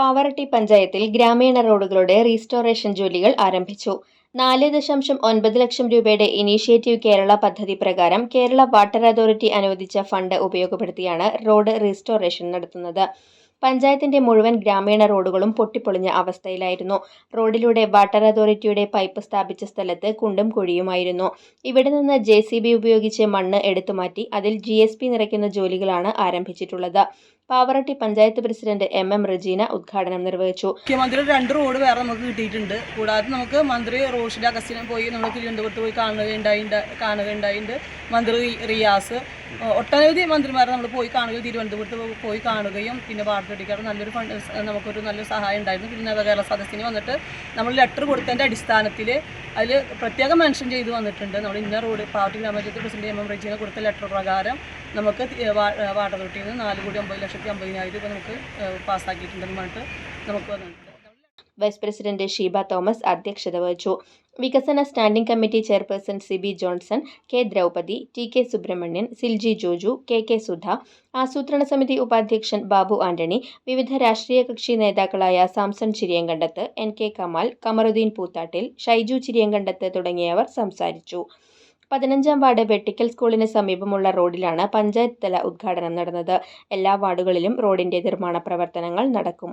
പാവറട്ടി പഞ്ചായത്തിൽ ഗ്രാമീണ റോഡുകളുടെ റീസ്റ്റോറേഷൻ ജോലികൾ ആരംഭിച്ചു. നാല് ദശാംശം ഒൻപത് ലക്ഷം രൂപയുടെ ഇനീഷ്യേറ്റീവ് കേരള പദ്ധതി പ്രകാരം കേരള വാട്ടർ അതോറിറ്റി അനുവദിച്ച ഫണ്ട് ഉപയോഗപ്പെടുത്തിയാണ് റോഡ് റീസ്റ്റോറേഷൻ നടത്തുന്നത്. പഞ്ചായത്തിന്റെ മുഴുവൻ ഗ്രാമീണ റോഡുകളും പൊട്ടിപ്പൊളിഞ്ഞ അവസ്ഥയിലായിരുന്നു. റോഡിലൂടെ വാട്ടർ അതോറിറ്റിയുടെ പൈപ്പ് സ്ഥാപിച്ച സ്ഥലത്ത് കുണ്ടും കുഴിയുമായിരുന്നു. ഇവിടെ നിന്ന് ജെ ഉപയോഗിച്ച് മണ്ണ് എടുത്തുമാറ്റി അതിൽ ജി നിറയ്ക്കുന്ന ജോലികളാണ് ആരംഭിച്ചിട്ടുള്ളത്. Pavaratty panchayat president M M Rajeena ഉദ്ഘാടനം നിർവഹിച്ചു. മുഖ്യമന്ത്രി രണ്ട് റോഡ് വേറെ നമുക്ക് കിട്ടിയിട്ടുണ്ട്. കൂടാതെ നമുക്ക് മന്ത്രി റോഷിഡ് അഗസ്റ്റിനെ പോയി നമ്മൾ തിരുവനന്തപുരത്ത് പോയി കാണുകയുണ്ടായി കാണുകയുണ്ടായിട്ടുണ്ട് മന്ത്രി റിയാസ്. ഒട്ടനവധി മന്ത്രിമാരെ നമ്മൾ പോയി കാണുകയും തിരുവനന്തപുരത്ത് പോയി കാണുകയും പിന്നെ വാർത്തടിക്കാർ നല്ലൊരു ഫണ്ട് നമുക്കൊരു നല്ലൊരു സഹായം ഉണ്ടായിരുന്നു. പിന്നെ നവകേരള സദസ്സിന് വന്നിട്ട് നമ്മൾ ലെറ്റർ കൊടുത്തതിന്റെ അടിസ്ഥാനത്തിൽ അതിൽ പ്രത്യേകം മെൻഷൻ ചെയ്ത് വന്നിട്ടുണ്ട്. നമ്മൾ ഇന്ന റോഡ് പാർട്ടി ഗ്രാമപഞ്ചായത്ത് പ്രസിഡന്റ് എം എം റജീന കൊടുത്ത ലെറ്റർ പ്രകാരം നമുക്ക് വാട്ടർ അതോറിറ്റിയിൽ നിന്ന് നാല് കോടി ഒമ്പത് ലക്ഷത്തി അമ്പതിനായിരം രൂപ നമുക്ക് പാസ്സാക്കിയിട്ടുണ്ടെന്ന് പറഞ്ഞിട്ട് നമുക്ക് വന്നിട്ടുണ്ട്. വൈസ് പ്രസിഡന്റ് ഷീബ തോമസ് അധ്യക്ഷത വഹിച്ചു. വികസന standing committee chairperson Siby Johnson K Draupathi T K Subramanian Silji Joju K K Sudha ആസൂത്രണ സമിതി ഉപാധ്യക്ഷൻ ബാബു ആന്റണി വിവിധ രാഷ്ട്രീയ കക്ഷി നേതാക്കളായ Samson Chiriyankandath N K Kamal Kamaruddin Poothattil Shaiju Chiriyankandath തുടങ്ങിയവർ സംസാരിച്ചു. പതിനഞ്ചാം വാർഡ് വെട്ടിക്കൽ സ്കൂളിന് സമീപമുള്ള റോഡിലാണ് പഞ്ചായത്ത് തല ഉദ്ഘാടനം നടന്നത്. എല്ലാ വാർഡുകളിലും റോഡിന്റെ നിർമ്മാണ പ്രവർത്തനങ്ങൾ നടക്കും.